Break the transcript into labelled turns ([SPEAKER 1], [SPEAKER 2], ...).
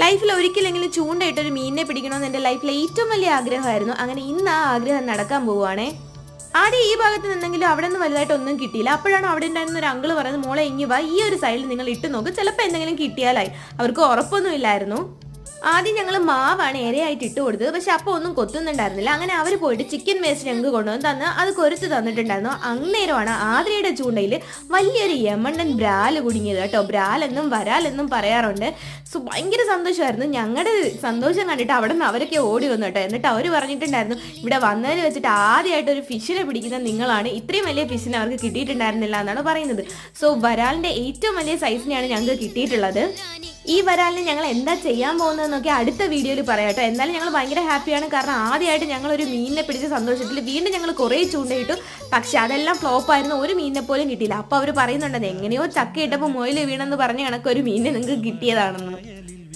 [SPEAKER 1] ലൈഫിൽ ഒരിക്കലെങ്കിലും ചൂണ്ടയിട്ട് ഒരു മീനിനെ പിടിക്കണമെന്ന് എന്റെ ലൈഫിലെ ഏറ്റവും വലിയ ആഗ്രഹമായിരുന്നു. അങ്ങനെ ഇന്ന് ആ ആഗ്രഹം നടക്കാൻ പോവുകയാണേ ആടി ഈ ഭാഗത്ത് നിന്നെങ്കിലും അവിടെ നിന്ന് വലുതായിട്ട് ഒന്നും കിട്ടിയില്ല. അപ്പോഴാണ് അവിടെ ഉണ്ടായിരുന്ന ഒരു അങ്കിൾ പറയുന്നത് മോളെ ഇങ്ങി വാ ഈ ഒരു സൈഡിൽ നിങ്ങൾ ഇട്ട് നോക്ക്. ചിലപ്പോൾ എന്തെങ്കിലും കിട്ടിയാലായി. അവർക്ക് ഉറപ്പൊന്നും ഇല്ലായിരുന്നു. ആദ്യം ഞങ്ങൾ മാവാണ് ഇരയായിട്ട് ഇട്ട് കൊടുത്തത്. പക്ഷെ അപ്പോൾ ഒന്നും കൊത്തുന്നുണ്ടായിരുന്നില്ല. അങ്ങനെ അവർ പോയിട്ട് ചിക്കൻ വേസ്റ്റ് ഞങ്ങൾക്ക് കൊണ്ടുവന്ന് തന്ന് അത് കൊരുത്ത് തന്നിട്ടുണ്ടായിരുന്നു. അന്നേരമാണ് ആദ്രയുടെ ചൂണ്ടയിൽ വലിയൊരു യമണ്ണൻ ബ്രാൽ കുടുങ്ങിയത് കേട്ടോ. ബ്രാലെന്നും വരാലെന്നും പറയാറുണ്ട്. സോ ഭയങ്കര സന്തോഷമായിരുന്നു. ഞങ്ങളുടെ സന്തോഷം കണ്ടിട്ട് അവിടെ നിന്ന് അവരൊക്കെ ഓടി വന്നു കേട്ടോ. എന്നിട്ട് അവർ പറഞ്ഞിട്ടുണ്ടായിരുന്നു ഇവിടെ വന്നതിന് വെച്ചിട്ട് ആദ്യമായിട്ട് ഒരു ഫിഷിനെ പിടിക്കുന്ന നിങ്ങളാണ്. ഇത്രയും വലിയ ഫിഷിനെ അവർക്ക് കിട്ടിയിട്ടുണ്ടായിരുന്നില്ല എന്നാണ് പറയുന്നത്. സോ വരാലിന്റെ ഏറ്റവും വലിയ സൈസിനെയാണ് ഞങ്ങൾക്ക് കിട്ടിയിട്ടുള്ളത്. ഈ വരാലിന് ഞങ്ങൾ എന്താ ചെയ്യാൻ പോകുന്നതെന്നൊക്കെ അടുത്ത വീഡിയോയിൽ പറയാം കേട്ടോ. എന്നാലും ഞങ്ങൾ ഭയങ്കര ഹാപ്പിയാണ്. കാരണം ആദ്യമായിട്ട് ഞങ്ങൾ ഒരു മീനിനെ പിടിച്ച സന്തോഷത്തിൽ വീണ്ടും ഞങ്ങൾ കുറേ ചൂണ്ടയിട്ടു. പക്ഷെ അതെല്ലാം ഫ്ലോപ്പായിരുന്നു ഒരു മീനിനെ പോലും കിട്ടിയില്ല. അപ്പോൾ അവർ പറയുന്നുണ്ടെന്ന് എങ്ങനെയോ ചക്കയിട്ടപ്പോൾ മുയൽ വീണെന്ന് പറഞ്ഞ കണക്ക് ഒരു മീനിനെ നിങ്ങൾക്ക് കിട്ടിയതാണെന്ന്.